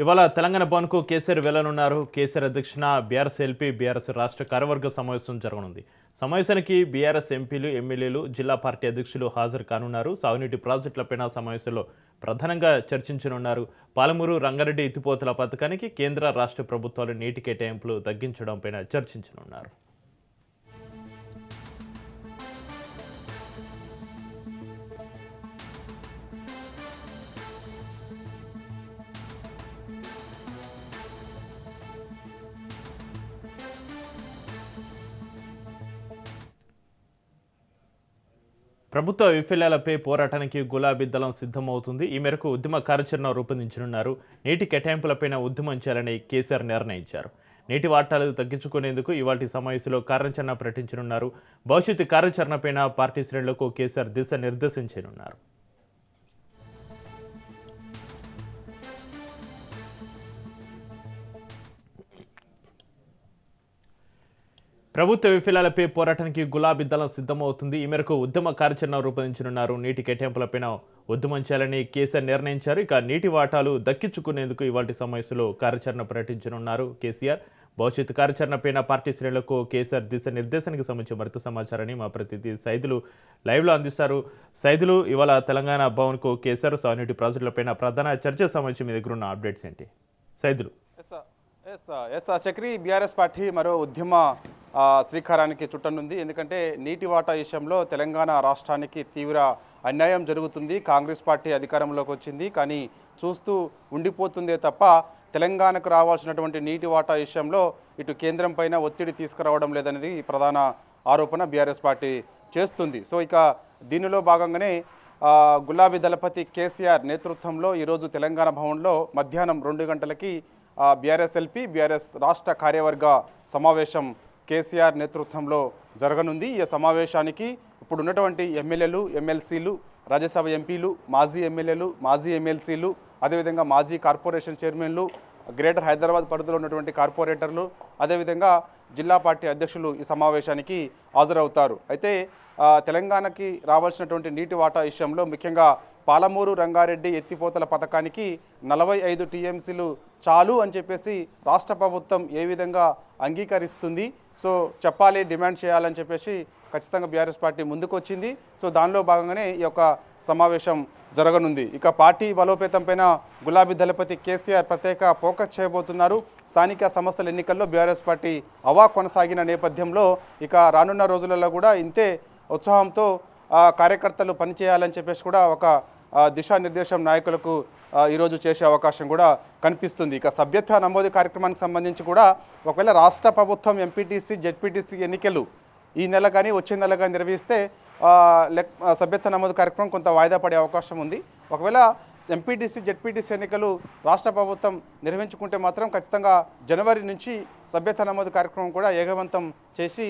ఇవాళ తెలంగాణ భవన్కు కేసీఆర్ వెళ్ళనున్నారు కేసీఆర్ అధ్యక్షున బీఆర్ఎస్ ఎల్పీ బీఆర్ఎస్ రాష్ట్ర కార్యవర్గ సమావేశం జరగనుంది. సమావేశానికి బీఆర్ఎస్ ఎంపీలు ఎమ్మెల్యేలు జిల్లా పార్టీ అధ్యక్షులు హాజరు కానున్నారు. సాగునీటి ప్రాజెక్టులపైన సమావేశంలో ప్రధానంగా చర్చించనున్నారు. పాలమూరు రంగారెడ్డి ఎత్తిపోతల పథకానికి కేంద్ర రాష్ట్ర ప్రభుత్వాలు నీటి కేటాయింపులు తగ్గించడంపైన చర్చించనున్నారు. ప్రభుత్వ వైఫల్యాలపై పోరాటానికి గులాబీ దళం సిద్ధమవుతుంది. ఈ మేరకు ఉద్యమ కార్యాచరణ రూపొందించనున్నారు. నీటి కేటాయింపులపైన ఉద్యమం చేయాలని కేసీఆర్ నిర్ణయించారు. నీటి వాటాలు తగ్గించుకునేందుకు ఇవాటి సమావేశంలో కార్యాచరణ ప్రకటించనున్నారు. భవిష్యత్తు కార్యాచరణపైన పార్టీ శ్రేణులకు కేసీఆర్ దిశ నిర్దేశించనున్నారు. ప్రభుత్వ విఫలాలపై పోరాటానికి గులాబీ దళం సిద్ధమవుతుంది. ఈ మేరకు ఉద్యమ కార్యాచరణ రూపొందించనున్నారు. నీటి కేటాయింపులపైన ఉద్యమం చేయాలని కేసీఆర్ నిర్ణయించారు. ఇక నీటి వాటాలు దక్కించుకునేందుకు ఇవాటి సమావేశంలో కార్యాచరణ ప్రకటించనున్నారు కేసీఆర్. భవిష్యత్ కార్యాచరణపైన పార్టీ శ్రేణులకు కేసీఆర్ దిశ నిర్దేశానికి సంబంధించి మరింత సమాచారాన్ని మా ప్రతినిధి సైదులు లైవ్లో అందిస్తారు. సైదులు ఇవాళ తెలంగాణ భవన్కు కేసీఆర్ సాగునీటి ప్రాజెక్టులపైన ప్రధాన చర్చ సంబంధించి మీ దగ్గర ఉన్న అప్డేట్స్ ఏంటి? Saidulu. Yes yes yes Chakri BRS party మరో ఉద్యమ శ్రీకారానికి చుట్టనుంది. ఎందుకంటే నీటి వాటా విషయంలో తెలంగాణ రాష్ట్రానికి తీవ్ర అన్యాయం జరుగుతుంది. కాంగ్రెస్ పార్టీ అధికారంలోకి వచ్చింది. కానీ చూస్తూ ఉండిపోతుందే తప్ప తెలంగాణకు రావాల్సినటువంటి నీటి వాటా విషయంలో ఇటు కేంద్రం పైన ఒత్తిడి తీసుకురావడం లేదనేది ప్రధాన ఆరోపణ బీఆర్ఎస్ పార్టీ చేస్తుంది. సో ఇక దీనిలో భాగంగానే గులాబీ దళపతి కేసీఆర్ నేతృత్వంలో ఈరోజు తెలంగాణ భవన్లో మధ్యాహ్నం రెండు గంటలకి బీఆర్ఎస్ ఎల్పీ బీఆర్ఎస్ రాష్ట్ర కార్యవర్గ సమావేశం కేసీఆర్ నేతృత్వంలో జరగనుంది. ఈ సమావేశానికి ఇప్పుడు ఉన్నటువంటి ఎమ్మెల్యేలు ఎమ్మెల్సీలు రాజ్యసభ ఎంపీలు మాజీ ఎమ్మెల్యేలు మాజీ ఎమ్మెల్సీలు అదేవిధంగా మాజీ కార్పొరేషన్ చైర్మన్లు గ్రేటర్ హైదరాబాద్ పరిధిలో ఉన్నటువంటి కార్పొరేటర్లు అదేవిధంగా జిల్లా పార్టీ అధ్యక్షులు ఈ సమావేశానికి హాజరవుతారు. అయితే తెలంగాణకి రావాల్సినటువంటి నీటి వాటా విషయంలో ముఖ్యంగా పాలమూరు రంగారెడ్డి ఎత్తిపోతల పథకానికి నలభై ఐదు టీఎంసీలు చాలు అని చెప్పేసి రాష్ట్ర ప్రభుత్వం ఏ విధంగా అంగీకరిస్తుంది. సో చెప్పాలి డిమాండ్ చేయాలని చెప్పేసి ఖచ్చితంగా బీఆర్ఎస్ పార్టీ ముందుకొచ్చింది. సో దానిలో భాగంగానే ఈ యొక్క సమావేశం జరగనుంది. ఇక పార్టీ బలోపేతం పైన గులాబీ దళపతి కేసీఆర్ ప్రత్యేక ఫోకస్ చేయబోతున్నారు. స్థానిక సంస్థల ఎన్నికల్లో బీఆర్ఎస్ పార్టీ అవా కొనసాగిన నేపథ్యంలో ఇక రానున్న రోజులలో కూడా ఇంతే ఉత్సాహంతో కార్యకర్తలు పనిచేయాలని చెప్పేసి కూడా ఒక దిశానిర్దేశం నాయకులకు ఈరోజు చేసే అవకాశం కూడా కనిపిస్తుంది. ఇక సభ్యత్వ నమోదు కార్యక్రమానికి సంబంధించి కూడా ఒకవేళ రాష్ట్ర ప్రభుత్వం ఎంపీటీసీ జెడ్పీటీసీ ఎన్నికలు ఈ నెల కానీ వచ్చే నెల కానీ నిర్వహిస్తే లెక్ సభ్యత్వ నమోదు కార్యక్రమం కొంత వాయిదా పడే అవకాశం ఉంది. ఒకవేళ ఎంపీటీసీ జెడ్పీటీసీ ఎన్నికలు రాష్ట్ర ప్రభుత్వం నిర్వహించుకుంటే మాత్రం ఖచ్చితంగా జనవరి నుంచి సభ్యత నమోదు కార్యక్రమం కూడా ఏగవంతం చేసి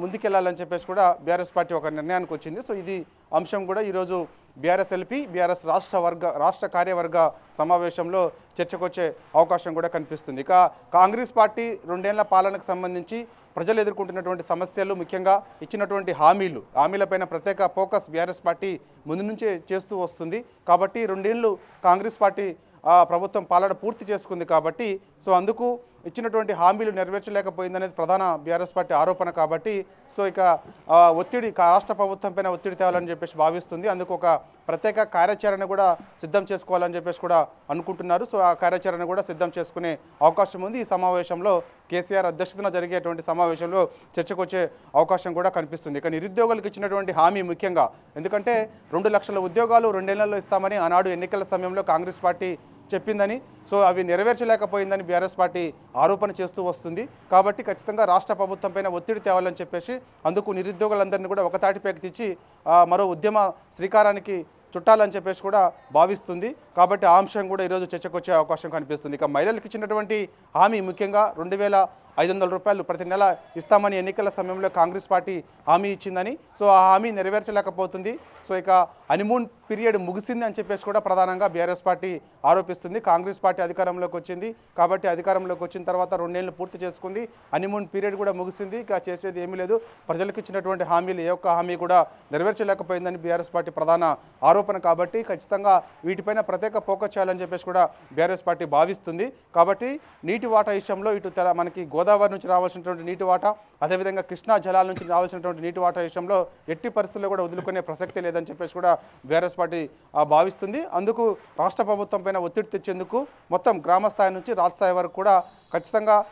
ముందుకెళ్ళాలని చెప్పేసి కూడా బీఆర్ఎస్ పార్టీ ఒక నిర్ణయానికి వచ్చింది. సో ఇది అంశం కూడా ఈరోజు బీఆర్ఎస్ ఎల్పీ బీఆర్ఎస్ రాష్ట్ర వర్గ రాష్ట్ర కార్యవర్గ సమావేశంలో చర్చకొచ్చే అవకాశం కూడా కనిపిస్తుంది. ఇక కాంగ్రెస్ పార్టీ రెండేళ్ళ పాలనకు సంబంధించి ప్రజలు ఎదుర్కొంటున్నటువంటి సమస్యలు ముఖ్యంగా ఇచ్చినటువంటి హామీలు హామీలపైన ప్రత్యేక ఫోకస్ బీఆర్ఎస్ పార్టీ ముందు నుంచే చేస్తూ వస్తుంది. కాబట్టి రెండేళ్ళు కాంగ్రెస్ పార్టీ ప్రభుత్వం పాలన పూర్తి చేసుకుంది కాబట్టి సో అందుకు ఇచ్చినటువంటి హామీలు నెరవేర్చలేకపోయిందనేది ప్రధాన బీఆర్ఎస్ పార్టీ ఆరోపణ కాబట్టి సో ఇక ఒత్తిడి రాష్ట్ర ప్రభుత్వం పైన ఒత్తిడి తేవాలని చెప్పేసి భావిస్తుంది. అందుకు ఒక ప్రత్యేక కార్యాచరణ కూడా సిద్ధం చేసుకోవాలని చెప్పేసి కూడా అనుకుంటున్నారు. సో ఆ కార్యాచరణ కూడా సిద్ధం చేసుకునే అవకాశం ఉంది. ఈ సమావేశంలో కేసీఆర్ అధ్యక్షతన జరిగేటువంటి సమావేశంలో చర్చకు వచ్చే అవకాశం కూడా కనిపిస్తుంది. ఇక నిరుద్యోగులకు ఇచ్చినటువంటి హామీ ముఖ్యంగా ఎందుకంటే రెండు లక్షల ఉద్యోగాలు రెండేళ్ళలో ఇస్తామని ఆనాడు ఎన్నికల సమయంలో కాంగ్రెస్ పార్టీ చెప్పిందని. సో అవి నెరవేర్చలేకపోయిందని బీఆర్ఎస్ పార్టీ ఆరోపణ చేస్తూ వస్తుంది. కాబట్టి ఖచ్చితంగా రాష్ట్ర ప్రభుత్వంపైన ఒత్తిడి తేవాలని చెప్పేసి అందుకు నిరుద్యోగులందరినీ కూడా ఒక తాటిపైకి తెచ్చి మరో ఉద్యమ శ్రీకారానికి చుట్టాలని చెప్పేసి కూడా భావిస్తుంది. కాబట్టి ఆ అంశం కూడా ఈరోజు చర్చకు వచ్చే అవకాశం కనిపిస్తుంది. ఇక మహిళలకు ఇచ్చినటువంటి హామీ ముఖ్యంగా రెండు వేల ఐదు వందల రూపాయలు ప్రతి నెల ఇస్తామని ఎన్నికల సమయంలో కాంగ్రెస్ పార్టీ హామీ ఇచ్చిందని. సో ఆ హామీ నెరవేర్చలేకపోతుంది. సో ఇక హనీమూన్ పీరియడ్ ముగిసింది అని చెప్పేసి కూడా ప్రధానంగా బీఆర్ఎస్ పార్టీ ఆరోపిస్తుంది. కాంగ్రెస్ పార్టీ అధికారంలోకి వచ్చింది. కాబట్టి అధికారంలోకి వచ్చిన తర్వాత రెండేళ్ళు పూర్తి చేసుకుంది. హనీమూన్ పీరియడ్ కూడా ముగిసింది. ఇక చేసేది ఏమీ లేదు. ప్రజలకు ఇచ్చినటువంటి హామీలు ఏ ఒక్క హామీ కూడా నెరవేర్చలేకపోయిందని బీఆర్ఎస్ పార్టీ ప్రధాన ఆరోపణ. కాబట్టి ఖచ్చితంగా వీటిపైన ప్రత్యేక ఫోకస్ చేయాలని చెప్పేసి కూడా బీఆర్ఎస్ పార్టీ భావిస్తుంది. కాబట్టి నీటి వాటా విషయంలో ఇటు మనకి గోదావరి నుంచి రావాల్సినటువంటి నీటి వాటా అదేవిధంగా కృష్ణా జలాల నుంచి రావాల్సినటువంటి నీటి వాటా విషయంలో ఎట్టి పరిస్థితుల్లో కూడా వదులుకునే ప్రసక్తి లేదని చెప్పేసి కూడా బీఆర్ఎస్ పార్టీ భావిస్తుంది. అందుకు రాష్ట్ర ప్రభుత్వం పైన ఒత్తిడి తెచ్చేందుకు మొత్తం గ్రామ స్థాయి నుంచి రాష్ట్ర స్థాయి వరకు కూడా ఖచ్చితంగా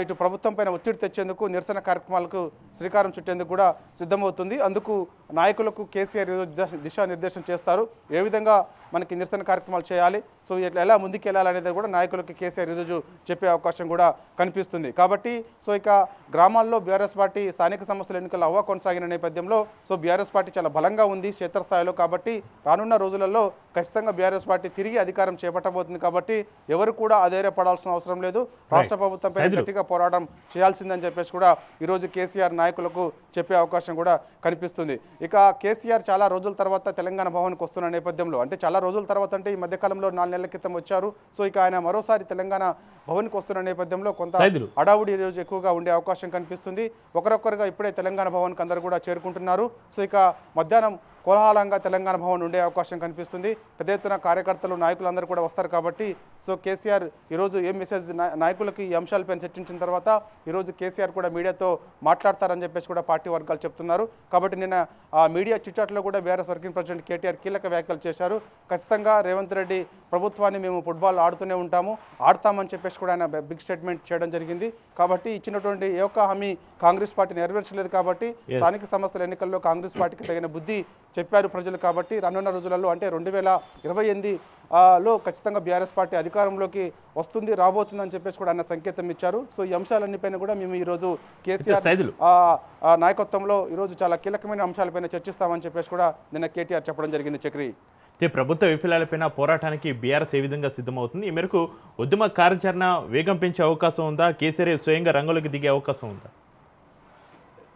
ఇటు ప్రభుత్వం పైన ఒత్తిడి తెచ్చేందుకు నిరసన కార్యక్రమాలకు శ్రీకారం చుట్టేందుకు కూడా సిద్ధమవుతుంది. అందుకు నాయకులకు కేసీఆర్ దిశ- దిశానిర్దేశం చేస్తారు. ఏ విధంగా మనకి నిరసన కార్యక్రమాలు చేయాలి. సో ఎట్లా ఎలా ముందుకు వెళ్ళాలనేది కూడా నాయకులకు కేసీఆర్ ఈరోజు చెప్పే అవకాశం కూడా కనిపిస్తుంది. కాబట్టి సో ఇక గ్రామాల్లో బీఆర్ఎస్ పార్టీ స్థానిక సంస్థల ఎన్నికలు అవ్వ కొనసాగిన నేపథ్యంలో సో బీఆర్ఎస్ పార్టీ చాలా బలంగా ఉంది క్షేత్రస్థాయిలో కాబట్టి రానున్న రోజులలో ఖచ్చితంగా బీఆర్ఎస్ పార్టీ తిరిగి అధికారం చేపట్టబోతుంది కాబట్టి ఎవరు కూడా అధైర్యపడాల్సిన అవసరం లేదు. రాష్ట్ర ప్రభుత్వం పైన సైదులు. గట్టిగా పోరాటం చేయాల్సిందని చెప్పేసి కూడా ఈరోజు కేసీఆర్ నాయకులకు చెప్పే అవకాశం కూడా కనిపిస్తుంది. ఇక కేసీఆర్ చాలా రోజుల తర్వాత తెలంగాణ భవన్కి వస్తున్న నేపథ్యంలో అంటే చాలా రోజుల తర్వాత అంటే ఈ మధ్యకాలంలో నాలుగు నెలల క్రితం వచ్చారు. సో ఇక ఆయన మరోసారి తెలంగాణ భవన్కి వస్తున్న నేపథ్యంలో కొంత. అడావుడి ఈరోజు ఎక్కువగా ఉండే అవకాశం కనిపిస్తుంది. ఒకరొకరుగా ఇప్పుడే తెలంగాణ భవన్కి అందరూ కూడా చేరుకుంటున్నారు. సో ఇక మధ్యాహ్నం కోలాహలంగా తెలంగాణ భవన్ ఉండే అవకాశం కనిపిస్తుంది. పెద్ద ఎత్తున కార్యకర్తలు నాయకులందరూ కూడా వస్తారు కాబట్టి సో కేసీఆర్ ఈరోజు ఏం మెసేజ్ నాయకులకు ఈ అంశాలపైన చర్చించిన తర్వాత ఈరోజు కేసీఆర్ కూడా మీడియాతో మాట్లాడతారని చెప్పేసి కూడా పార్టీ వర్గాలు చెప్తున్నారు. కాబట్టి నిన్న ఆ మీడియా చిట్చాట్లో కూడా బీఆర్ఎస్ వర్కింగ్ ప్రెసిడెంట్ కేటీఆర్ కీలక వ్యాఖ్యలు చేశారు. ఖచ్చితంగా రేవంత్ రెడ్డి ప్రభుత్వాన్ని మేము ఫుట్బాల్ ఆడుతూనే ఉంటాము. ఆడతామని చెప్పేసి కూడా ఆయన బిగ్ స్టేట్మెంట్ చేయడం జరిగింది. కాబట్టి ఇచ్చినటువంటి ఏ ఒక్క హామీ కాంగ్రెస్ పార్టీ నెరవేర్చలేదు కాబట్టి. స్థానిక సంస్థల ఎన్నికల్లో కాంగ్రెస్ పార్టీకి తగిన బుద్ధి చెప్పారు ప్రజలు కాబట్టి రానున్న రోజులలో అంటే రెండు వేల ఇరవై ఎనిమిది ఆ, లో ఖచ్చితంగా బీఆర్ఎస్ పార్టీ అధికారంలోకి వస్తుంది రాబోతుందని చెప్పేసి కూడా ఆయన సంకేతం ఇచ్చారు. సో ఈ అంశాలన్నిపైన కూడా మేము ఈరోజు కేసీఆర్ నాయకత్వంలో ఈరోజు చాలా కీలకమైన అంశాలపైన చర్చిస్తామని చెప్పేసి కూడా నిన్న కేటీఆర్ చెప్పడం జరిగింది చక్రి. అయితే ప్రభుత్వ వైఫల్యాలపైన పోరాటానికి బీఆర్ఎస్ ఏ విధంగా సిద్ధమవుతుంది? ఈ మేరకు ఉద్యమ కార్యాచరణ వేగం పెంచే అవకాశం ఉందా? కేసీఆర్ స్వయంగా రంగంలోకి దిగే అవకాశం ఉందా?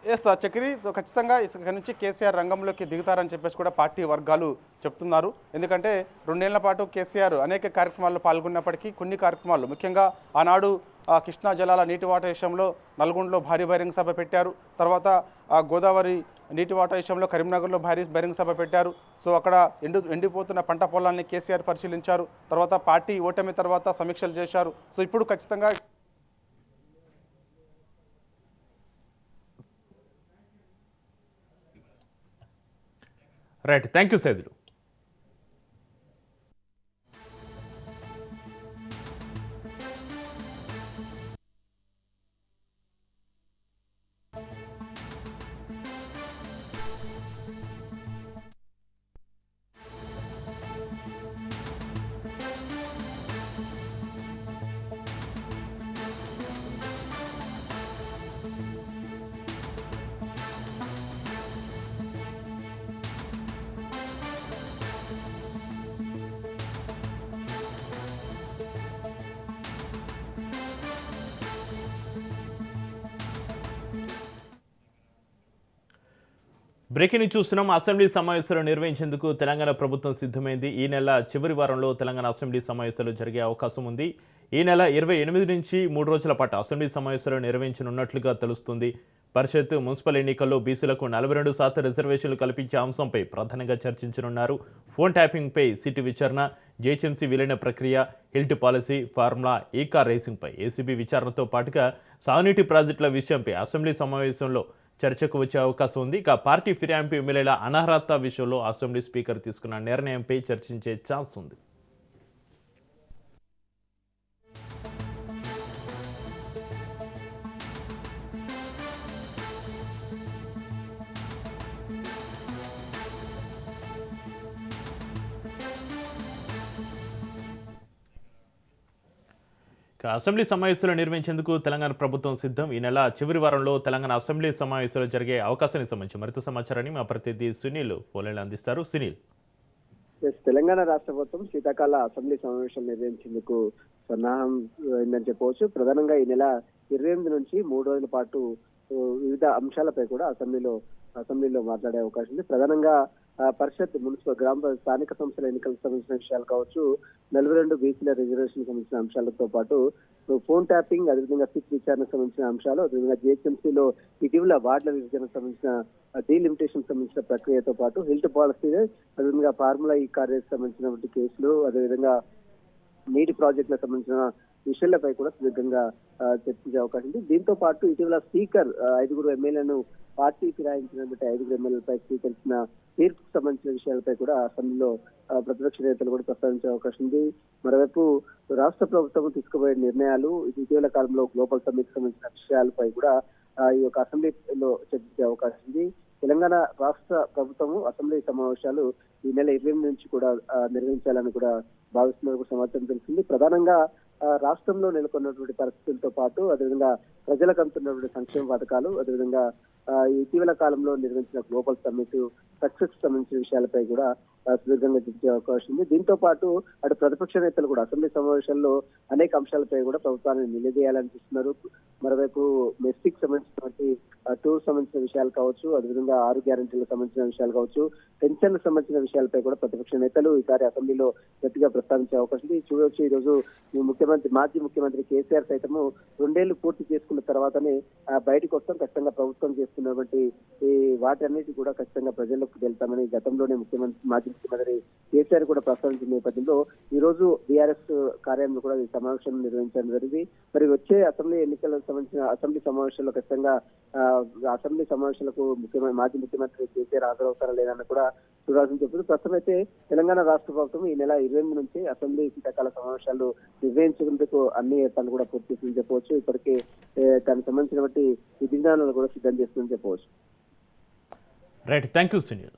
ఎస్ చక్రి సో ఖచ్చితంగా ఇక్కడి నుంచి కేసీఆర్ రంగంలోకి దిగుతారని చెప్పేసి కూడా పార్టీ వర్గాలు చెప్తున్నారు. ఎందుకంటే రెండేళ్ళ పాటు కేసీఆర్ అనేక కార్యక్రమాల్లో పాల్గొన్నప్పటికీ కొన్ని కార్యక్రమాలు ముఖ్యంగా ఆనాడు ఆ, కృష్ణా జలాల నీటి వాటా విషయంలో నల్గొండలో భారీ బహిరంగ సభ పెట్టారు. తర్వాత గోదావరి నీటి వాటా విషయంలో కరీంనగర్లో భారీ బహిరంగ సభ పెట్టారు. సో అక్కడ ఎండు ఎండిపోతున్న పంట పొలాల్ని కేసీఆర్ పరిశీలించారు. తర్వాత పార్టీ ఓటమి తర్వాత సమీక్షలు చేశారు. సో ఇప్పుడు ఖచ్చితంగా right thank you Saidulu. Breaking చూస్తున్నాం. అసెంబ్లీ సమావేశాలు నిర్వహించేందుకు తెలంగాణ ప్రభుత్వం సిద్ధమైంది. ఈ నెల చివరి వారంలో తెలంగాణ అసెంబ్లీ సమావేశాలు జరిగే అవకాశం ఉంది. ఈ నెల ఇరవై ఎనిమిది నుంచి మూడు రోజుల పాటు అసెంబ్లీ సమావేశాలు నిర్వహించనున్నట్లుగా తెలుస్తుంది. పరిషత్ మున్సిపల్ ఎన్నికల్లో బీసీలకు నలభై రెండు శాతం రిజర్వేషన్లు కల్పించే అంశంపై ప్రధానంగా చర్చించనున్నారు. ఫోన్ ట్యాపింగ్పై సిటీ విచారణ జేహెచ్ఎంసీ విలీన ప్రక్రియ HILT policy formula E car రేసింగ్పై ACB విచారణతో పాటుగా సాగునీటి ప్రాజెక్టుల విషయంపై అసెంబ్లీ సమావేశంలో చర్చకు వచ్చే అవకాశం ఉంది. ఇక పార్టీ ఫిర్యాంపు ఎమ్మెల్యేల అనర్హత విషయంలో అసెంబ్లీ స్పీకర్ తీసుకున్న నిర్ణయంపై చర్చించే ఛాన్స్ ఉంది. అసెంబ్లీ సమావేశాలు నిర్వహించేందుకు తెలంగాణ ప్రభుత్వం సిద్ధం. ఈ నెల చివరి వారంలో తెలంగాణ అసెంబ్లీ సమావేశాలు జరిగే అవకాశానికి సంబంధించి మరింత సమాచారాన్ని మా ప్రతినిధి సునీల్ ఫోన్లైన్లో అందిస్తారు. సునీల్. తెలంగాణ రాష్ట్ర ప్రభుత్వం శీతాకాల అసెంబ్లీ సమావేశాలు నిర్వహించేందుకు సన్నాహం అయిందని చెప్పవచ్చు. ప్రధానంగా ఈ నెల ఇరవై ఎనిమిది నుంచి మూడు రోజుల పాటు వివిధ అంశాలపై కూడా అసెంబ్లీలో అసెంబ్లీలో మాట్లాడే అవకాశం ఉంది. ప్రధానంగా పరిషత్ మున్సిపల్ గ్రామ స్థానిక సంస్థల ఎన్నికలకు సంబంధించిన విషయాలు కావచ్చు నలభై రెండు బీసీల రిజర్వేషన్ సంబంధించిన అంశాలతో పాటు ఫోన్ ట్యాపింగ్ అదేవిధంగా సిక్ విచారణకు సంబంధించిన అంశాలు అదేవిధంగా జిహెచ్ఎంసీలో ఇటీవల వార్డుల విభజనకు సంబంధించిన డీలిమిటేషన్ సంబంధించిన ప్రక్రియతో పాటు హెల్త్ పాలసీ అదేవిధంగా ఫార్ములా ఈ కార్యకు సంబంధించినటువంటి కేసులు అదేవిధంగా నీటి ప్రాజెక్టులకు సంబంధించిన విషయాలపై కూడా సుదీర్ఘంగా చర్చించే అవకాశం ఉంది. దీంతో పాటు ఇటీవల స్పీకర్ ఐదుగురు ఎమ్మెల్యేలను పార్టీ ఫిరాయించినటువంటి ఐదుగురు ఎమ్మెల్యేలపై స్వీకరించిన తీర్పుకు సంబంధించిన విషయాలపై కూడా అసెంబ్లీలో ప్రతిపక్ష నేతలు కూడా ప్రస్తావించే అవకాశం ఉంది. మరోవైపు రాష్ట్ర ప్రభుత్వం తీసుకుపోయే నిర్ణయాలు ఇటీవల కాలంలో గ్లోబల్ సమ్మిట్ సంబంధించిన విషయాలపై కూడా ఈ యొక్క అసెంబ్లీలో చర్చించే అవకాశం ఉంది. తెలంగాణ రాష్ట్ర ప్రభుత్వము అసెంబ్లీ సమావేశాలు ఈ నెల ఇరవై నుంచి కూడా నిర్వహించాలని కూడా భావిస్తున్నారు. సమాచారం తెలిసింది ప్రధానంగా రాష్ట్రంలో నెలకొన్నటువంటి పరిస్థితులతో పాటు అదేవిధంగా ప్రజలకు అందుతున్నటువంటి సంక్షేమ పథకాలు అదేవిధంగా ఇటీవల కాలంలో నిర్వహించిన గ్లోబల్ సమ్మిట్ సక్సెస్ సంబంధించిన విషయాలపై కూడా సుదీర్ఘంగా చర్చించే అవకాశం ఉంది. దీంతో పాటు అటు ప్రతిపక్ష నేతలు కూడా అసెంబ్లీ సమావేశాల్లో అనేక అంశాలపై కూడా ప్రభుత్వాన్ని నిలదీయాలని చూస్తున్నారు మరోవైపు మెస్టిక్ సంబంధించినటువంటి టూర్ సంబంధించిన విషయాలు కావచ్చు అదేవిధంగా ఆరు గ్యారంటీలకు సంబంధించిన విషయాలు కావచ్చు పెన్షన్లకు సంబంధించిన విషయాలపై కూడా ప్రతిపక్ష నేతలు ఈసారి అసెంబ్లీలో గట్టిగా ప్రస్తావించే అవకాశం ఉంది. చూడవచ్చు ఈ రోజు ముఖ్యమంత్రి మాజీ ముఖ్యమంత్రి కేసీఆర్ సైతము రెండేళ్ళు పూర్తి చేసుకున్న తర్వాతనే బయటకు వస్తాం. ఖచ్చితంగా ప్రభుత్వం చేస్తున్నటువంటి ఈ వాటన్నిటి కూడా ఖచ్చితంగా ప్రజలకు వెళ్తామని గతంలోనే ముఖ్యమంత్రి మాజీ ముఖ్యమంత్రి కేసీఆర్ కూడా ప్రస్తావించిన నేపథ్యంలో ఈ రోజు బీఆర్ఎస్ కార్యాలయంలో కూడా ఈ సమావేశం నిర్వహించడం జరిగింది. మరి వచ్చే అసెంబ్లీ ఎన్నికలకు సంబంధించిన అసెంబ్లీ సమావేశాల్లో ఖచ్చితంగా అసెంబ్లీ సమావేశాలకు ముఖ్యమంత్రి మాజీ ముఖ్యమంత్రి కేసీఆర్ హాజరవుతారా లేదని కూడా చూడాల్సిన చెప్పింది ప్రస్తుతం అయితే తెలంగాణ రాష్ట్ర ప్రభుత్వం ఈ నెల ఇరవై ఎనిమిది నుంచి అసెంబ్లీ శీతాకాల సమావేశాలు నిర్వహించేందుకు అన్ని ఏర్పాట్లు కూడా పూర్తి చేసిందని చెప్పవచ్చు. ఇప్పటికే దానికి సంబంధించిన విధి విధానాలు కూడా సిద్ధం చేస్తుందని చెప్పవచ్చు. Right thank you Sunil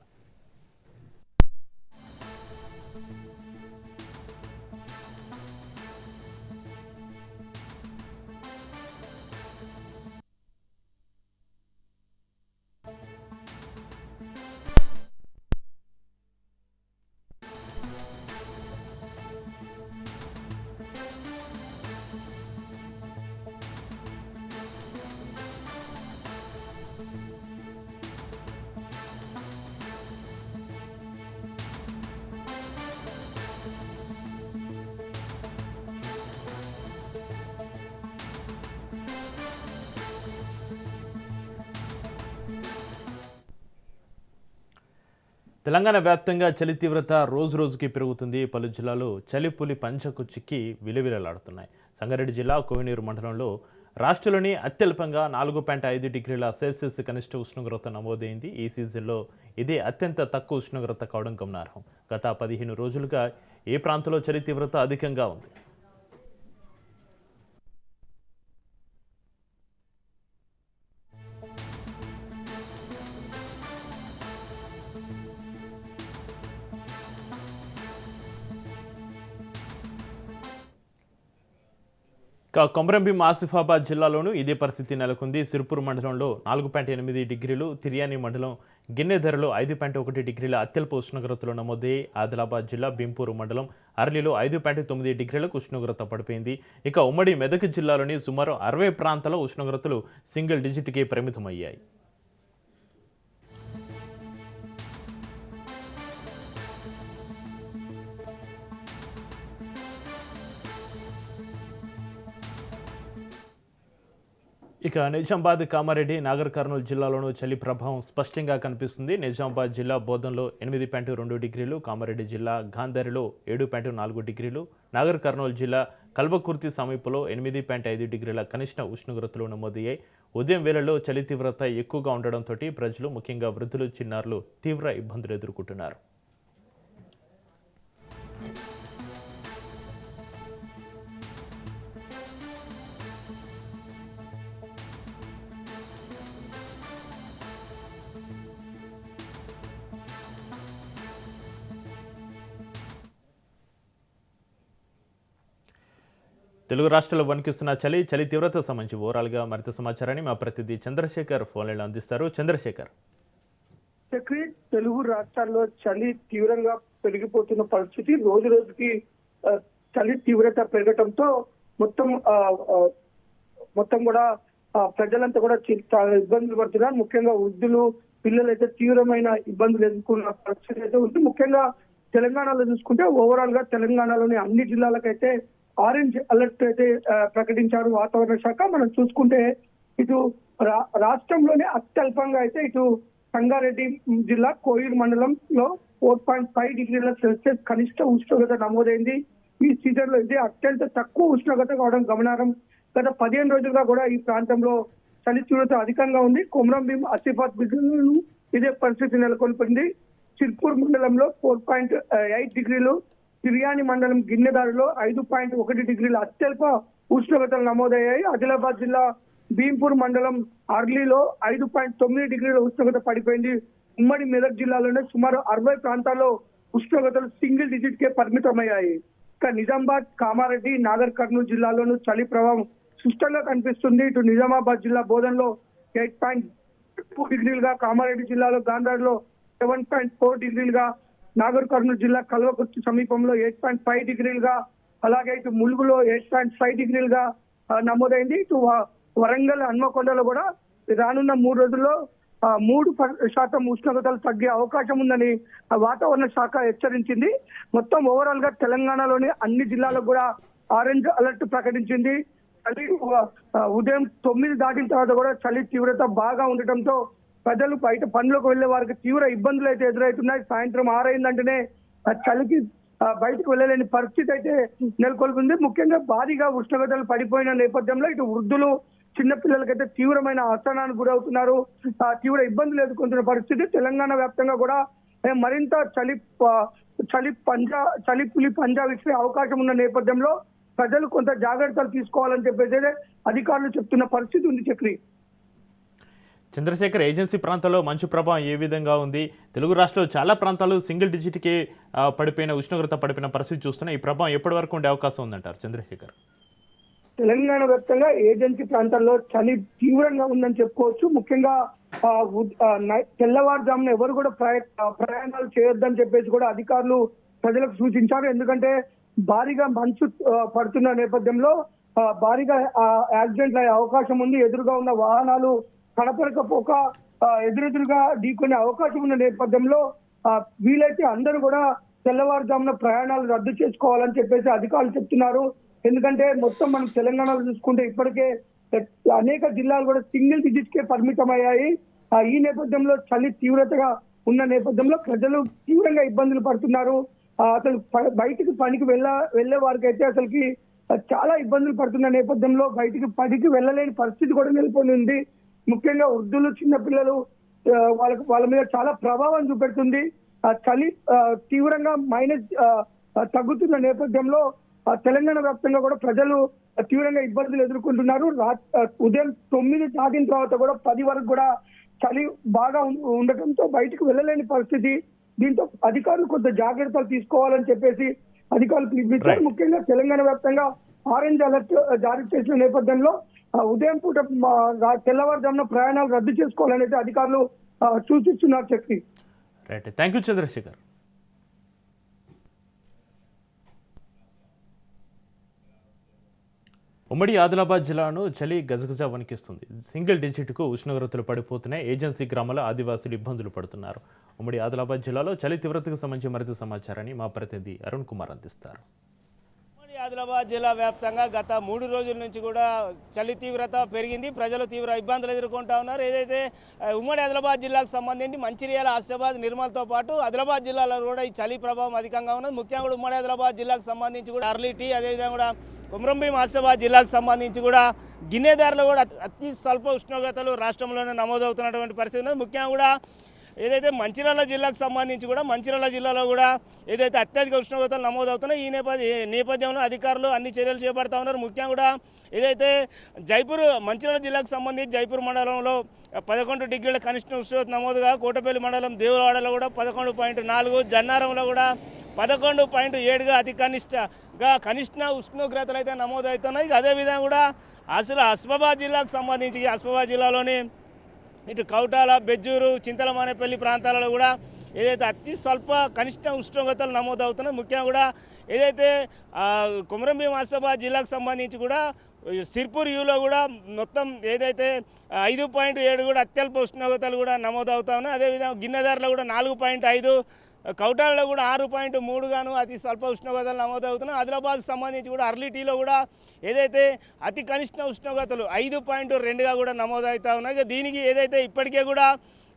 Telangana వ్యాప్తంగా చలి తీవ్రత రోజు రోజుకి పెరుగుతుంది. పలు జిల్లాలు చలిపులి పంచకు చిక్కి విలువిలలాడుతున్నాయి. సంగారెడ్డి జిల్లా కోహినూరు మండలంలో రాష్ట్రంలోని అత్యల్పంగా నాలుగు పాయింట్ ఐదు డిగ్రీల సెల్సియస్ కనిష్ట ఉష్ణోగ్రత నమోదైంది. ఈ సీజన్లో ఇదే అత్యంత తక్కువ ఉష్ణోగ్రత కావడం గమనార్హం. గత పదిహేను రోజులుగా ఏ ప్రాంతంలో చలి తీవ్రత అధికంగా ఉంది? ఇక కొమరంభీం ఆసిఫాబాద్ జిల్లాలోనూ ఇదే పరిస్థితి నెలకొంది. సిరుపూర్ మండలంలో నాలుగు పాయింట్ ఎనిమిది డిగ్రీలు తిర్యాని మండలం గిన్నెధరలో ఐదు పాయింట్ ఒకటి డిగ్రీల అత్యల్ప ఉష్ణోగ్రతలు నమోదయ్యాయి ఆదిలాబాద్ జిల్లా భీంపూరు మండలం అరలిలో ఐదు పాయింట్ తొమ్మిది డిగ్రీలకు ఉష్ణోగ్రత పడిపోయింది. ఇక ఉమ్మడి మెదక్ జిల్లాలోని సుమారు అరవై ప్రాంతాల ఉష్ణోగ్రతలు సింగిల్ డిజిట్కి పరిమితమయ్యాయి. ఇక నిజామాబాద్ కామారెడ్డి నాగర్ కర్నూలు జిల్లాలోనూ చలి ప్రభావం స్పష్టంగా కనిపిస్తుంది. నిజామాబాద్ జిల్లా బోధంలో ఎనిమిది పాయింట్ రెండు డిగ్రీలు కామారెడ్డి జిల్లా గాంధారిలో ఏడు పాయింట్ నాలుగు డిగ్రీలు నాగర్ కర్నూలు జిల్లా కల్వకుర్తి సమీపంలో ఎనిమిది పాయింట్ ఐదు డిగ్రీల కనిష్ట ఉష్ణోగ్రతలు నమోదయ్యాయి. ఉదయం వేళల్లో చలి తీవ్రత ఎక్కువగా ఉండడంతో ప్రజలు ముఖ్యంగా వృద్ధులు చిన్నారులు తీవ్ర ఇబ్బందులు ఎదుర్కొంటున్నారు. తెలుగు రాష్ట్రాల్లో వణికిస్తున్న చలి చలి తీవ్రత సంబంధించి ఓవరాల్గా మరింత సమాచారాన్ని మా ప్రతినిధి చంద్రశేఖర్ ఫోన్లలో అందిస్తారు. చంద్రశేఖర్. చక్రి తెలుగు రాష్ట్రాల్లో చలి తీవ్రంగా పెరిగిపోతున్న పరిస్థితి రోజు రోజుకి చలి తీవ్రత పెరగటంతో మొత్తం మొత్తం కూడా ప్రజలంతా కూడా చాలా ఇబ్బందులు పడుతున్నారు. ముఖ్యంగా వృద్ధులు పిల్లలు అయితే తీవ్రమైన ఇబ్బందులు ఎదుర్కొన్న పరిస్థితి అయితే ఉంది. ముఖ్యంగా తెలంగాణలో చూసుకుంటే ఓవరాల్గా తెలంగాణలోని అన్ని జిల్లాలకైతే ఆరెంజ్ అలర్ట్ అయితే ప్రకటించారు వాతావరణ శాఖ. మనం చూసుకుంటే ఇటు రా- రాష్ట్రంలోనే అత్యల్పంగా అయితే ఇటు సంగారెడ్డి జిల్లా కోయూరు మండలంలో ఫోర్ పాయింట్ ఫైవ్ డిగ్రీల సెల్సియస్ కనిష్ట ఉష్ణోగ్రత నమోదైంది. ఈ సీజన్లో ఇది అత్యంత తక్కువ ఉష్ణోగ్రత కావడం గమనార్హం. గత పదిహేను రోజులుగా కూడా ఈ ప్రాంతంలో చలి తీవ్రత అధికంగా ఉంది. కొమరం భీం ఆసిఫాబాద్ ఇదే పరిస్థితి నెలకొల్పింది. సిర్పూర్ మండలంలో ఫోర్ పాయింట్ ఎయిట్ డిగ్రీలు తిర్యాని మండలం గిన్నెదారిలో ఐదు పాయింట్ ఒకటి డిగ్రీల అత్యల్ప ఉష్ణోగ్రతలు నమోదయ్యాయి. ఆదిలాబాద్ జిల్లా భీంపూర్ మండలం అర్లీలో ఐదు పాయింట్ తొమ్మిది డిగ్రీల ఉష్ణోగ్రత పడిపోయింది. ఉమ్మడి మెదక్ జిల్లాలోనే సుమారు అరవై ప్రాంతాల్లో ఉష్ణోగ్రతలు సింగిల్ డిజిట్ కే పరిమితమయ్యాయి. ఇక నిజామాబాద్ కామారెడ్డి నాగర్ కర్నూలు జిల్లాలోనూ చలి ప్రభావం సుష్టంగా కనిపిస్తుంది. ఇటు నిజామాబాద్ జిల్లా బోధన్లో ఎయిట్ పాయింట్ టూ డిగ్రీలుగా కామారెడ్డి జిల్లాలో గాంధార్లో సెవెన్ పాయింట్ ఫోర్ డిగ్రీలుగా నాగర్ కర్నూలు జిల్లా కల్వకుర్తి సమీపంలో ఎయిట్ పాయింట్ ఫైవ్ డిగ్రీలుగా అలాగే ఇటు ములుగులో ఎయిట్ పాయింట్ ఫైవ్ డిగ్రీలుగా నమోదైంది. ఇటు వ- వరంగల్ హన్మకొండలో కూడా రానున్న మూడు రోజుల్లో మూడు శాతం ఉష్ణోగ్రతలు తగ్గే అవకాశం ఉందని ఆ వాతావరణ శాఖ హెచ్చరించింది. మొత్తం ఓవరాల్గా తెలంగాణలోని అన్ని జిల్లాలకు కూడా ఆరెంజ్ అలర్ట్ ప్రకటించింది. చలి ఉదయం తొమ్మిది దాటిన తర్వాత కూడా చలి తీవ్రత బాగా ఉండటంతో ప్రజలు బయట పనులకు వెళ్ళే వారికి తీవ్ర ఇబ్బందులు అయితే ఎదురవుతున్నాయి. సాయంత్రం ఆరైందంటేనే చలికి బయటకు వెళ్ళలేని పరిస్థితి అయితే నెలకొల్పింది. ముఖ్యంగా భారీగా ఉష్ణోగ్రతలు పడిపోయిన నేపథ్యంలో ఇటు వృద్ధులు చిన్న పిల్లలకైతే తీవ్రమైన అసహనానికి గురవుతున్నారు. ఆ, తీవ్ర ఇబ్బందులు ఎదుర్కొంటున్న పరిస్థితి తెలంగాణ వ్యాప్తంగా కూడా మరింత చలి చలి పంజా చలి పులి పంజా విసిరే అవకాశం ఉన్న నేపథ్యంలో ప్రజలు కొంత జాగ్రత్తలు తీసుకోవాలని చెప్పేసి అధికారులు చెప్తున్న పరిస్థితి ఉంది చక్రి. చంద్రశేఖర్ ఏజెన్సీ ప్రాంతాల్లో మంచు ప్రభావం ఏ విధంగా ఉంది? తెలుగు రాష్ట్రాల్లో చాలా ప్రాంతాలు సింగిల్ డిజిట్కి పడిపోయిన ఉష్ణోగ్రత పడిపోయిన పరిస్థితి చూస్తున్నా ఈ ప్రభావం ఎప్పటి వరకు ఉండే అవకాశం ఉందంటారు చంద్రశేఖర్? తెలంగాణ వ్యాప్తంగా ఏజెన్సీ ప్రాంతాల్లో చలి తీవ్రంగా ఉందని చెప్పుకోవచ్చు. ముఖ్యంగా తెల్లవారుజామున ఎవరు కూడా ప్రయ- ప్రయాణాలు చేయొద్దని చెప్పేసి కూడా అధికారులు ప్రజలకు సూచించారు. ఎందుకంటే భారీగా మంచు పడుతున్న నేపథ్యంలో భారీగా యాక్సిడెంట్లు అయ్యే అవకాశం ఉంది. ఎదురుగా ఉన్న వాహనాలు కనపడకపోక ఎదురెదురుగా ఢీకొనే అవకాశం ఉన్న నేపథ్యంలో వీలైతే అందరూ కూడా తెల్లవారుజామున ప్రయాణాలు రద్దు చేసుకోవాలని చెప్పేసి అధికారులు చెప్తున్నారు. ఎందుకంటే మొత్తం మనం తెలంగాణలో చూసుకుంటే ఇప్పటికే అనేక జిల్లాలు కూడా సింగిల్ డిజిట్ కే పరిమితం అయ్యాయి. ఈ నేపథ్యంలో చలి తీవ్రతగా ఉన్న నేపథ్యంలో ప్రజలు తీవ్రంగా ఇబ్బందులు పడుతున్నారు. అసలు ప- బయటికి పనికి వెళ్ళ వెళ్ళే వారికి అయితే అసలుకి చాలా ఇబ్బందులు పడుతున్న నేపథ్యంలో బయటికి పనికి వెళ్ళలేని పరిస్థితి కూడా నెలకొని ఉంది ముఖ్యంగా వృద్ధులు చిన్నపిల్లలు వాళ్ళకు వాళ్ళ మీద చాలా ప్రభావం చూపెడుతుంది. ఆ చలి తీవ్రంగా మైనస్ తగ్గుతున్న నేపథ్యంలో ఆ, తెలంగాణ వ్యాప్తంగా కూడా ప్రజలు తీవ్రంగా ఇబ్బందులు ఎదుర్కొంటున్నారు. ఉదయం తొమ్మిది దాటిన తర్వాత కూడా పది వరకు కూడా చలి బాగా ఉండటంతో బయటకు వెళ్ళలేని పరిస్థితి. దీంతో అధికారులు కొంత జాగ్రత్తలు తీసుకోవాలని చెప్పేసి అధికారులు పిలిపించారు. ముఖ్యంగా తెలంగాణ వ్యాప్తంగా ఆరెంజ్ అలర్ట్ జారీ చేసిన నేపథ్యంలో ఉదయం పూట మా, తెల్లవారుజామున ప్రయాణాలు రద్దు చేసుకోవాలని అయితే అధికారులు సూచిస్తున్నారు చెప్పి. రైట్. Thank you Chandrasekhar. ఉమ్మడి ఆదిలాబాద్ జిల్లాను చలి గజగజ వణికిస్తుంది. సింగిల్ డిజిట్కు ఉష్ణోగ్రతలు పడిపోతున్నాయి. ఏజెన్సీ గ్రామాల ఆదివాసులు ఇబ్బందులు పడుతున్నారు. ఉమ్మడి ఆదిలాబాద్ జిల్లాలో చలి తీవ్రతకు సంబంధించి మరింత సమాచారాన్ని మా ప్రతినిధి అరుణ్ కుమార్ అందిస్తారు. ఆదిలాబాద్ జిల్లా వ్యాప్తంగా గత మూడు రోజుల నుంచి కూడా చలి తీవ్రత పెరిగింది. ప్రజలు తీవ్ర ఇబ్బందులు ఎదుర్కొంటా ఉన్నారు. ఏదైతే ఉమ్మడి ఆదిలాబాద్ జిల్లాకు సంబంధించి మంచిర్యాల ఆసిఫాబాద్ నిర్మల్తో పాటు ఆదిలాబాద్ జిల్లాలో కూడా ఈ చలి ప్రభావం అధికంగా ఉన్నది. ముఖ్యంగా కూడా ఉమ్మడి ఆదిలాబాద్ జిల్లాకు సంబంధించి కూడా అర్లీ టీ అదేవిధంగా కూడా కుమ్రంభీం ఆసిఫాబాద్ జిల్లాకు సంబంధించి కూడా గిన్నెదారులు కూడా అతి- అతి స్వల్ప ఉష్ణోగ్రతలు రాష్ట్రంలోనే నమోదవుతున్నటువంటి పరిస్థితి ఉన్నది. ముఖ్యంగా కూడా ఏదైతే మంచిర్యాల జిల్లాకు సంబంధించి కూడా మంచిర్యాల జిల్లాలో కూడా ఏదైతే అత్యధిక ఉష్ణోగ్రతలు నమోదవుతున్నాయో ఈ నేపథ్య నేపథ్యంలో అధికారులు అన్ని చర్యలు చేపడతా ఉన్నారు. ముఖ్యంగా కూడా ఏదైతే జైపూర్ మంచిర్యాల జిల్లాకు సంబంధించి జైపూర్ మండలంలో పదకొండు డిగ్రీల కనిష్ట ఉష్ణోగ్రత నమోదుగా కోటపల్లి మండలం దేవులవాడలో కూడా పదకొండు పాయింట్ నాలుగు జన్నారంలో కూడా పదకొండు పాయింట్ ఏడుగా అతి కనిష్టగా కనిష్ట ఉష్ణోగ్రతలు అయితే నమోదవుతున్నాయి. అదేవిధంగా కూడా అసలు అస్మాబాద్ జిల్లాకు సంబంధించి అస్మాబాద్ జిల్లాలోని ఇటు కౌటాల బెజ్జూరు చింతలమానేపల్లి ప్రాంతాలలో కూడా ఏదైతే అతి స్వల్ప కనిష్ట ఉష్ణోగ్రతలు నమోదవుతున్నాయి ముఖ్యంగా కూడా ఏదైతే ఆ, కొమరంభీం ఆసిఫాబాద్ జిల్లాకు సంబంధించి కూడా సిర్పూర్ యూలో కూడా మొత్తం ఏదైతే ఐదు పాయింట్ ఏడు కూడా అత్యల్ప ఉష్ణోగ్రతలు కూడా నమోదవుతా ఉన్నాయి. అదేవిధంగా గిన్నెదారులో కూడా నాలుగు పాయింట్ ఐదు కౌటాలలో కూడా ఆరు పాయింట్ మూడు గాను అతి స్వల్ప ఉష్ణోగ్రతలు నమోదవుతున్నాయి. ఆదిలాబాద్ సంబంధించి కూడా అర్లిటీలో కూడా ఏదైతే అతి కనిష్ట ఉష్ణోగ్రతలు ఐదు పాయింట్ రెండుగా కూడా నమోదవుతా ఉన్నాయి. దీనికి ఏదైతే ఇప్పటికే కూడా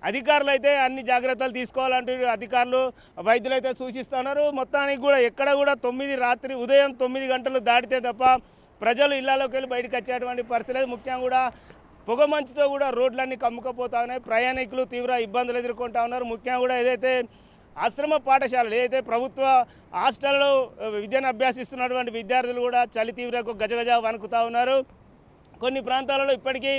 అధికారులు అయితే అన్ని జాగ్రత్తలు తీసుకోవాలంటూ అధికారులు వైద్యులు అయితే సూచిస్తున్నారు మొత్తానికి కూడా ఎక్కడ కూడా తొమ్మిది రాత్రి ఉదయం తొమ్మిది గంటలు దాటితే తప్ప ప్రజలు ఇళ్ళలోకి వెళ్ళి బయటకు వచ్చేటువంటి పరిస్థితి లేదు. ముఖ్యంగా కూడా పొగ మంచుతో కూడా రోడ్లన్నీ కమ్ముకపోతా ఉన్నాయి. ప్రయాణికులు తీవ్ర ఇబ్బందులు ఎదుర్కొంటా ఉన్నారు. ముఖ్యంగా కూడా ఏదైతే ఆశ్రమ పాఠశాలలు ఏదైతే ప్రభుత్వ హాస్టల్లో విద్యను అభ్యసిస్తున్నటువంటి విద్యార్థులు కూడా చలి తీవ్రకు గజగజ వణుకుతూ ఉన్నారు. కొన్ని ప్రాంతాలలో ఇప్పటికీ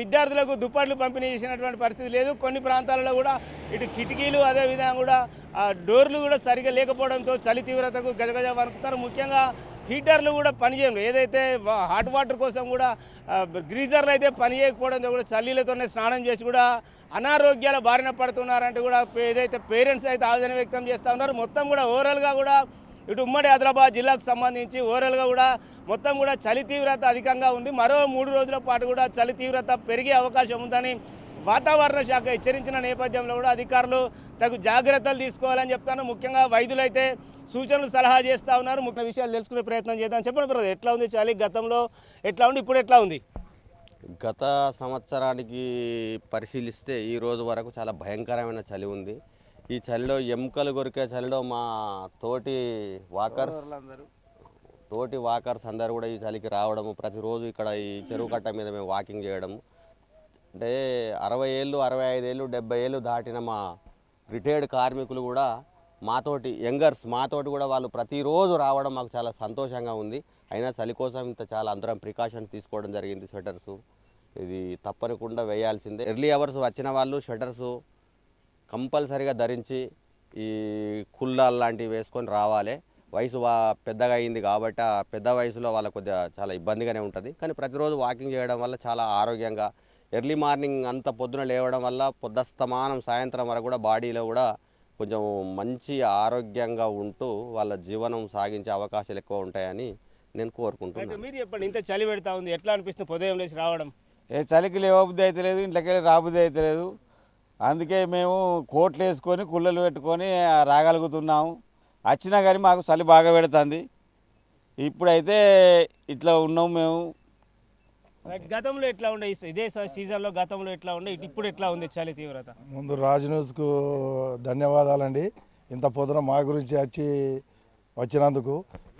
విద్యార్థులకు దుప్పట్లు పంపిణీ చేసినటువంటి పరిస్థితి లేదు. కొన్ని ప్రాంతాలలో కూడా ఇటు కిటికీలు అదేవిధంగా కూడా ఆ డోర్లు కూడా సరిగా లేకపోవడంతో చలి తీవ్రతకు గజగజ వణుకుతారు. ముఖ్యంగా హీటర్లు కూడా పనిచేయడం ఏదైతే హాట్ వాటర్ కోసం కూడా గ్రీజర్లు అయితే పని చేయకపోవడంతో కూడా చల్లీలతోనే స్నానం చేసి కూడా అనారోగ్యాల బారిన పడుతున్నారంటే కూడా ఏదైతే పేరెంట్స్ అయితే ఆవేదన వ్యక్తం చేస్తూ ఉన్నారు మొత్తం కూడా ఓవరాల్గా కూడా ఇటు ఉమ్మడి ఆదిలాబాద్ జిల్లాకు సంబంధించి ఓవరాల్గా కూడా మొత్తం కూడా చలి తీవ్రత అధికంగా ఉంది. మరో మూడు రోజుల పాటు కూడా చలి తీవ్రత పెరిగే అవకాశం ఉందని వాతావరణ శాఖ హెచ్చరించిన నేపథ్యంలో కూడా అధికారులు తగు జాగ్రత్తలు తీసుకోవాలని చెప్తాను. ముఖ్యంగా వైద్యులైతే సూచనలు సలహా చేస్తూ ఉన్నారు. ముఖ్య విషయాలు తెలుసుకునే ప్రయత్నం చేద్దాం. చెప్పండి బ్రదర్ ఎట్లా ఉంది చలి? గతంలో ఎట్లా ఉంది? ఇప్పుడు ఎట్లా ఉంది? గత సంవత్సరానికి పరిశీలిస్తే ఈ రోజు వరకు చాలా భయంకరమైన చలి ఉంది. ఈ చలిలో ఎముకలు కొరికే చలిలో మా తోటి వాకర్స్ తోటి వాకర్స్ అందరు కూడా ఈ చలికి రావడము ప్రతిరోజు ఇక్కడ ఈ చెరువు కట్ట మీద మేము వాకింగ్ చేయడము. అంటే అరవై ఏళ్ళు అరవై ఐదు ఏళ్ళు డెబ్బై ఏళ్ళు దాటిన మా రిటైర్డ్ కార్మికులు కూడా మాతోటి యంగర్స్ మాతోటి కూడా వాళ్ళు ప్రతిరోజు రావడం మాకు చాలా సంతోషంగా ఉంది. అయినా చలి కోసం ఇంత చాలా అందరం ప్రికాషన్ తీసుకోవడం జరిగింది స్వెటర్స్. ఇది తప్పనికుండా వేయాల్సిందే. ఎర్లీ అవర్స్ వచ్చిన వాళ్ళు స్వెటర్స్ కంపల్సరీగా ధరించి ఈ కుల్లాలు లాంటివి వేసుకొని రావాలి. వయసు పెద్దగా అయింది కాబట్టి ఆ పెద్ద వయసులో వాళ్ళకు కొద్దిగా చాలా ఇబ్బందిగానే ఉంటుంది. కానీ ప్రతిరోజు వాకింగ్ చేయడం వల్ల చాలా ఆరోగ్యంగా ఎర్లీ మార్నింగ్ అంత పొద్దున లేవడం వల్ల పొద్దస్తమానం సాయంత్రం వరకు కూడా బాడీలో కూడా కొంచెం మంచి ఆరోగ్యంగా ఉంటూ వాళ్ళ జీవనం సాగించే అవకాశాలు ఎక్కువ ఉంటాయని నేను అయితే కోరుకుంటున్నాను మీరు చెప్పండి ఇంత చలి పెడతా ఉంది ఎట్లా అనిపిస్తుంది ఉదయం లేచి రావడం? ఏ చలికి లేవబుద్ధి అయితే లేదు ఇంట్లోకి వెళ్ళి రాబుద్ధి అయితే లేదు. అందుకే మేము కోట్లు వేసుకొని కుళ్ళలు పెట్టుకొని ఆ, రాగలుగుతున్నాము. వచ్చినా కానీ మాకు చలి బాగా పెడుతుంది. ఇప్పుడైతే ఇట్లా ఉన్నాం మేము. గతంలో ఎట్లా ఉండే? ఇదే సీజన్లో గతంలో ఎట్లా ఉండే? ఇటు- ఇప్పుడు ఎట్లా ఉంది చలి తీవ్రత? ముందు రాజ్ న్యూస్కు ధన్యవాదాలండి. ఇంత పొద్దున మా గురించి వచ్చి వచ్చినందుకు.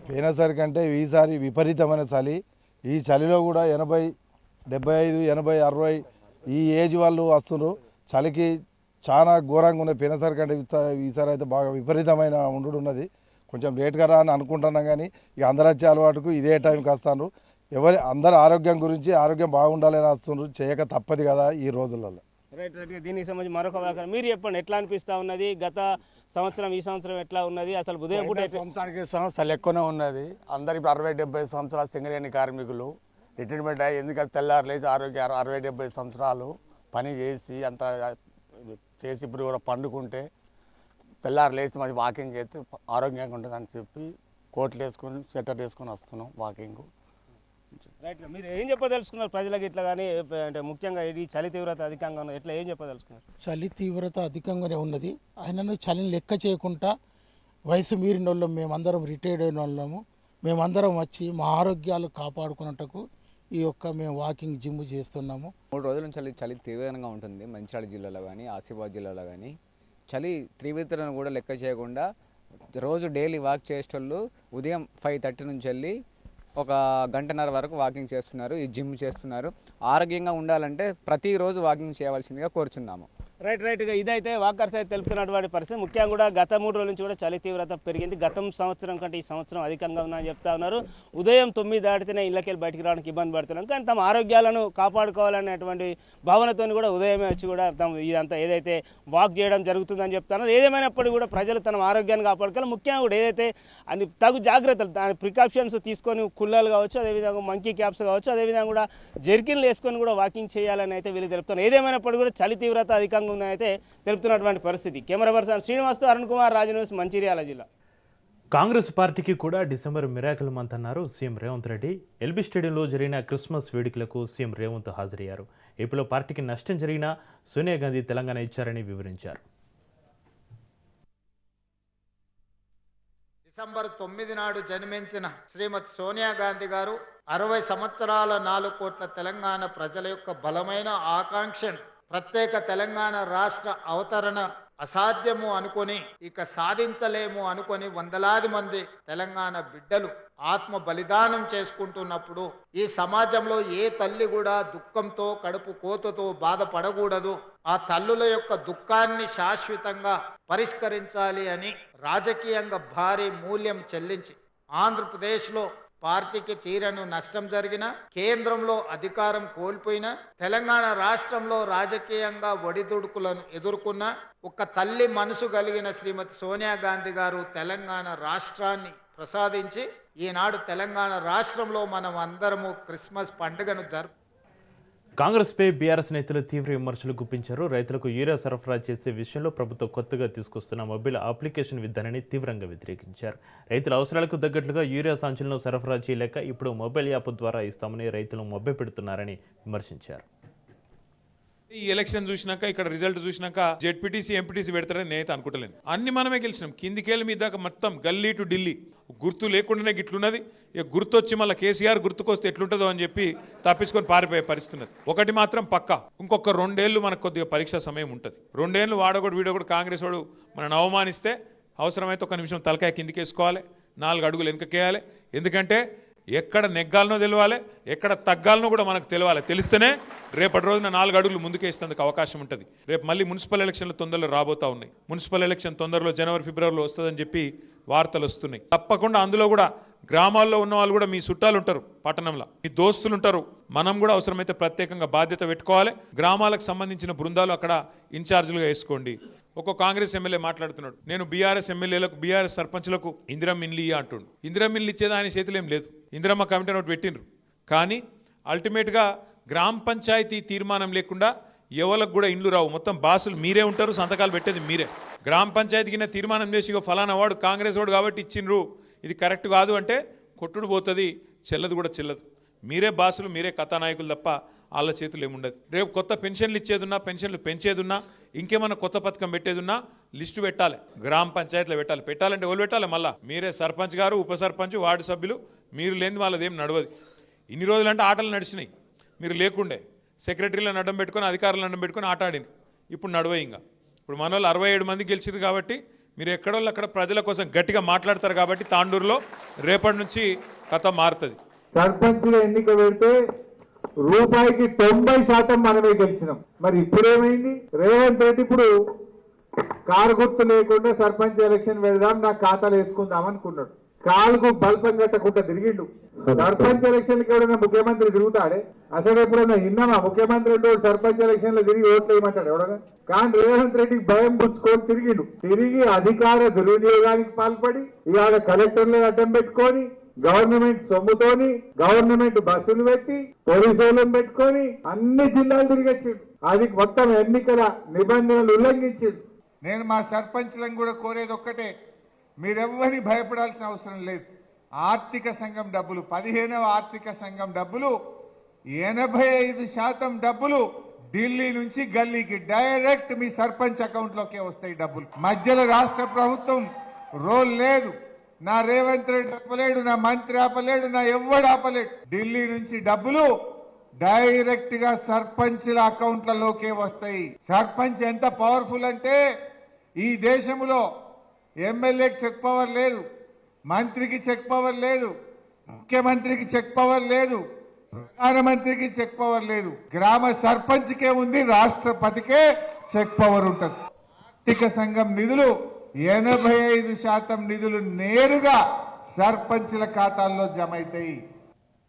పోయినసారి కంటే ఈసారి విపరీతమైన చలి. ఈ చలిలో కూడా ఎనభై డెబ్బై ఐదు ఎనభై అరవై ఈ ఏజ్ వాళ్ళు వస్తున్నారు చలికి చాలా ఘోరంగా ఉన్నది పోయినసారి కంటే ఈసారి అయితే బాగా విపరీతమైన ఉండు ఉన్నది. కొంచెం లేట్గా రా అని అనుకుంటున్నాం కానీ ఇక అందరు వచ్చే అలవాటుకు ఇదే టైంకి వస్తాను ఎవరి అందరు ఆరోగ్యం గురించి ఆరోగ్యం బాగుండాలని వస్తున్నారు చేయక తప్పదు కదా ఈ రోజులలో. Right right. దీనికి సంబంధించి మరొక వ్యాఖ్యానం. మీరు చెప్పండి ఎట్లా అనిపిస్తూ ఉన్నది? గత సంవత్సరం ఈ సంవత్సరం ఎట్లా ఉన్నది? అసలు ఉదయం పూట ఎట్లా- సంవత్సరానికి సంవత్సరాలు ఎక్కువనే ఉన్నది. అందరు ఇప్పుడు అరవై డెబ్బై సంవత్సరాలు సింగరేణి కార్మికులు. రిటైర్మెంట్ అయ్యి ఎందుకంటే తెల్లారు లేచి ఆరోగ్య అరవై డెబ్బై సంవత్సరాలు పని చేసి అంత చేసి ఇప్పుడు కూడా పండుకుంటే తెల్లారు లేచి మంచి వాకింగ్ చేస్తే ఆరోగ్యంగా ఉంటుందని చెప్పి కోట్లు వేసుకొని స్వెటర్ వేసుకొని వస్తున్నాం వాకింగ్. రైట్ మీరు ఏం చెప్పదలుచుకున్నారు ప్రజలకు ఇట్లా కానీ అంటే ముఖ్యంగా ఈ చలి తీవ్రత అధికంగా ఉన్నది ఎట్లా ఏం చెప్పదలుచుకున్నారు? చలి తీవ్రత అధికంగానే ఉన్నది. ఆయనను చలిని లెక్క చేయకుండా వయసు మీరిన వాళ్ళం మేమందరం రిటైర్డ్ అయిన వాళ్ళము మేమందరం వచ్చి మా ఆరోగ్యాలు కాపాడుకున్నట్టుకు ఈ యొక్క మేము వాకింగ్ జిమ్ చేస్తున్నాము. మూడు రోజుల నుంచి చలి చలి తీవ్రంగా ఉంటుంది. మంచిర్యాల జిల్లాలో కానీ ఆసిఫాబాద్ జిల్లాలో కానీ చలి తీవ్రతను కూడా లెక్క చేయకుండా రోజు డైలీ వాక్ చేసేటోళ్ళు ఉదయం ఫైవ్ థర్టీ నుంచి వెళ్ళి ఒక గంటన్నర వరకు వాకింగ్ చేస్తున్నారు ఈ జిమ్ చేస్తున్నారు. ఆరోగ్యంగా ఉండాలంటే ప్రతిరోజు వాకింగ్ చేయవలసిందిగా కోరుచున్నాము. రైట్ రైట్ ఇదైతే వాకర్స్ అయితే తెలుపుతున్నటువంటి పరిస్థితి. ముఖ్యంగా కూడా గత మూడు రోజుల నుంచి కూడా చలి తీవ్రత పెరిగింది. గతం సంవత్సరం కంటే ఈ సంవత్సరం అధికంగా ఉందని చెప్తా ఉన్నారు. ఉదయం తొమ్మిది దాటితేనే ఇళ్ళకెళ్ళి బయటికి రావడానికి ఇబ్బంది పడుతున్నాం కానీ తమ ఆరోగ్యాలను కాపాడుకోవాలనేటువంటి భావనతో కూడా ఉదయమే వచ్చి కూడా తమ ఇదంతా ఏదైతే వాక్ చేయడం జరుగుతుందని చెప్తున్నారు. ఏదేమైనప్పటికీ కూడా ప్రజలు తమ ఆరోగ్యాన్ని కాపాడుకోవాలి. ముఖ్యంగా కూడా ఏదైతే అన్ని తగు జాగ్రత్తలు దాని ప్రికాషన్స్ తీసుకొని కుల్లలు కావచ్చు అదేవిధంగా మంకీ క్యాప్స్ కావచ్చు అదేవిధంగా కూడా జెర్కిన్లు వేసుకొని కూడా వాకింగ్ చేయాలని అయితే వీళ్ళు తెలుపుతున్నారు. ఏదేమైనప్పటికీ కూడా చలి తీవ్రత అధికంగా విధంగా ఉందని తెలుపుతున్నటువంటి పరిస్థితి. కెమెరా పర్సన్ శ్రీనివాస్తో అరుణ్ కుమార్ రాజనూస్ మంచిర్యాల జిల్లా. కాంగ్రెస్ పార్టీకి కూడా డిసెంబర్ మిరాకిల్ మంత్ అన్నారు సీఎం రేవంత్ రెడ్డి. ఎల్బీ స్టేడియంలో జరిగిన క్రిస్మస్ వేడుకలకు సీఎం రేవంత్ హాజరయ్యారు. ఏపీలో పార్టీకి నష్టం జరిగినా సోనియా గాంధీ తెలంగాణ ఇచ్చారని వివరించారు. డిసెంబర్ తొమ్మిది నాడు జన్మించిన శ్రీమతి సోనియా గాంధీ గారు అరవై సంవత్సరాల నాలుగు కోట్ల తెలంగాణ ప్రజల యొక్క బలమైన ఆకాంక్షను ప్రత్యేక తెలంగాణ రాష్ట్ర అవతరణ అసాధ్యము అనుకొని ఇక సాధించలేము అనుకొని వందలాది మంది తెలంగాణ బిడ్డలు ఆత్మ బలిదానం చేసుకుంటున్నప్పుడు ఈ సమాజంలో ఏ తల్లి కూడా దుఃఖంతో కడుపు కోతతో బాధపడకూడదు. ఆ తల్లుల యొక్క దుఃఖాన్ని శాశ్వతంగా పరిష్కరించాలి అని రాజకీయంగా భారీ మూల్యం చెల్లించి ఆంధ్రప్రదేశ్లో పార్టీకి తీరను నష్టం జరిగిన కేంద్రంలో అధికారం కోల్పోయిన తెలంగాణ రాష్ట్రంలో రాజకీయంగా ఒడిదుడుకులను ఎదుర్కొన్న ఒక తల్లి మనసు కలిగిన శ్రీమతి సోనియా గాంధీ గారు తెలంగాణ రాష్ట్రాన్ని ప్రసాదించి ఈనాడు తెలంగాణ రాష్ట్రంలో మనం అందరము క్రిస్మస్ పండుగను జరుపు కాంగ్రెస్పై బీఆర్ఎస్ నేతలు తీవ్ర విమర్శలు గుప్పించారు. రైతులకు యూరియా సరఫరా చేసే విషయంలో ప్రభుత్వం కొత్తగా తీసుకొస్తున్న మొబైల్ అప్లికేషన్ విధానాన్ని తీవ్రంగా వ్యతిరేకించారు. రైతుల అవసరాలకు తగ్గట్లుగా యూరియా సంచులను సరఫరా చేయలేక ఇప్పుడు మొబైల్ యాప్ ద్వారా ఇస్తామని రైతులు మొబ్బె పెడుతున్నారని విమర్శించారు. ఈ ఎలక్షన్ చూసినాక ఇక్కడ రిజల్ట్ చూసినాక జెడ్పీటీసీ ఎంపీటీసీ పెడతారని నేనైతే అనుకుంటలేను. అన్ని మనమే గెలిచినాం. కిందికేళ్ళ మీ దాకా మొత్తం గల్లీ టు ఢిల్లీ. గుర్తు లేకుండానే గిట్లున్నది. ఇక గుర్తొచ్చి మళ్ళీ కేసీఆర్ గుర్తుకొస్తే ఎట్లుంటుందో అని చెప్పి తప్పించుకొని పారిపోయే పరిస్థితి ఒకటి మాత్రం పక్క. ఇంకొక రెండేళ్ళు మనకు కొద్దిగా పరీక్ష సమయం ఉంటుంది. రెండేళ్ళు వాడొకడు వీడొకటి కాంగ్రెస్ వాడు మనని అవమానిస్తే అవసరమైతే ఒక నిమిషం తలకాయ కిందికేసుకోవాలి. నాలుగు అడుగులు వెనుకకేయాలి. ఎందుకంటే ఎక్కడ నెగ్గాలనో తెలవాలి ఎక్కడ తగ్గాలనో కూడా మనకు తెలియాలి తెలిస్తేనే రేపటి రోజున నాలుగు అడుగులు ముందుకేస్తేందుకు అవకాశం ఉంటుంది. రేపు మళ్ళీ మున్సిపల్ ఎలక్షన్లు తొందరలో రాబోతా ఉన్నాయి. మున్సిపల్ ఎలక్షన్ తొందరలో జనవరి ఫిబ్రవరిలో వస్తుందని చెప్పి వార్తలు వస్తున్నాయి. తప్పకుండా అందులో కూడా గ్రామాల్లో ఉన్న వాళ్ళు కూడా మీ చుట్టాలు ఉంటారు పట్టణంలో. మీ దోస్తులు ఉంటారు మనం కూడా అవసరమైతే ప్రత్యేకంగా బాధ్యత పెట్టుకోవాలి. గ్రామాలకు సంబంధించిన బృందాలు అక్కడ ఇన్ఛార్జీలుగా వేసుకోండి. ఒక కాంగ్రెస్ ఎమ్మెల్యే మాట్లాడుతున్నాడు. నేను బీఆర్ఎస్ ఎమ్మెల్యేలకు బీఆర్ఎస్ సర్పంచ్లకు ఇందిరమ్మ ఇల్లు అంటుండు. ఇందిరమ్మ ఇల్లు ఇచ్చేది ఆయన చేతిలో ఏం లేదు. ఇందిరమ్మ కమిటీ ఒకటి పెట్టిండ్రు. కానీ అల్టిమేట్గా గ్రామ పంచాయతీ తీర్మానం లేకుండా ఎవరికి కూడా ఇండ్లు రావు. మొత్తం బాసులు మీరే ఉంటారు సంతకాలు పెట్టేది మీరే. గ్రామ పంచాయతీ కింద తీర్మానం చేసి ఇక ఫలానా వాడు కాంగ్రెస్ వాడు కాబట్టి ఇచ్చిండ్రు. ఇది కరెక్ట్ కాదు అంటే కొట్టుడు పోతుంది చెల్లదు కూడా చెల్లదు. మీరే బాసులు మీరే కథానాయకులు తప్ప వాళ్ళ చేతులు ఏముండదు. రేపు కొత్త పెన్షన్లు ఇచ్చేదున్నా పెన్షన్లు పెంచేదున్నా ఇంకేమన్నా కొత్త పథకం పెట్టేదున్నా లిస్టు పెట్టాలి. గ్రామ పంచాయతీలో పెట్టాలి. పెట్టాలంటే ఎవరు పెట్టాలి మళ్ళా? మీరే సర్పంచ్ గారు ఉప సర్పంచ్ వార్డు సభ్యులు. మీరు లేని వాళ్ళది ఏం నడవదు. ఇన్ని రోజులు అంటే ఆటలు నడిచినాయి. మీరు లేకుండే సెక్రటరీలను అడ్డం పెట్టుకొని అధికారులను అడ్డం పెట్టుకొని ఆట ఆడింది ఇప్పుడు నడవయి ఇంకా. ఇప్పుడు మన వాళ్ళు అరవై ఏడు మంది గెలిచిరు కాబట్టి మీరు ఎక్కడోళ్ళు అక్కడ ప్రజల కోసం గట్టిగా మాట్లాడతారు కాబట్టి తాండూరులో రేపటి నుంచి కథ మారుతుంది. సర్పంచుల ఎన్నిక పెడితే రూపాయికి తొంభై శాతం మనమే గెలిచినాం. మరి ఇప్పుడేమైంది? రేవంత్ రెడ్డి ఇప్పుడు కారు గుర్తు లేకుండా సర్పంచ్ ఎలక్షన్ పెడదాం నా ఖాతాలు వేసుకుందాం అనుకున్నాడు. కాలుకు బల్పం కట్టకుండా తిరిగిండు. సర్పంచ్ ఎలక్షన్కి ఎవడైనా ముఖ్యమంత్రి తిరుగుతాడే? అసలు ఎప్పుడైనా విన్నామా ముఖ్యమంత్రి సర్పంచ్ ఎలక్షన్లో తిరిగి ఓట్లు వేయమంటాడు ఎవడగా కానీ రేవంత్ రెడ్డికి భయం పుచ్చుకొని తిరిగిండు. తిరిగి అధికార దుర్వినియోగానికి పాల్పడి ఇవాళ కలెక్టర్లు అడ్డం పెట్టుకొని గవర్నమెంట్ సొమ్ముతోని గవర్నమెంట్ బస్సులు పెట్టి పోలీసులను పెట్టుకొని అన్ని జిల్లాలు తిరిగొచ్చిండు అది మొత్తం ఎన్నికల నిబంధనలు ఉల్లంఘించిండు నేను మా సర్పంచ్లను కూడా కోరేది ఒక్కటే మీరెవ్వరిని భయపడాల్సిన అవసరం లేదు. ఆర్థిక సంఘం డబ్బులు పదిహేనవ ఆర్థిక సంఘం డబ్బులు ఎనభై ఐదు శాతం డబ్బులు ఢిల్లీ నుంచి గల్లీకి డైరెక్ట్ మీ సర్పంచ్ అకౌంట్లోకే వస్తాయి డబ్బులు. మధ్యలో రాష్ట్ర ప్రభుత్వం రోల్ లేదు. నా రేవంత్ రెడ్డి ఆపలేడు నా మంత్రి ఆపలేడు నా ఎవ్వడు ఆపలేడు. ఢిల్లీ నుంచి డబ్బులు డైరెక్ట్గా సర్పంచ్ల అకౌంట్లలోకే వస్తాయి. సర్పంచ్ ఎంత పవర్ఫుల్ అంటే ఈ దేశంలో ఎమ్మెల్యేకి చెక్ పవర్ లేదు మంత్రికి చెక్ పవర్ లేదు ముఖ్యమంత్రికి చెక్ పవర్ లేదు ప్రధానమంత్రికి చెక్ పవర్ లేదు. గ్రామ సర్పంచ్కే ఉంది రాష్ట్రపతికే చెక్ పవర్ ఉంటుంది. ఆర్థిక సంఘం నిధులు ఎనభై ఐదు శాతం నిధులు నేరుగా సర్పంచ్ల ఖాతాల్లో జమ అవుతాయి.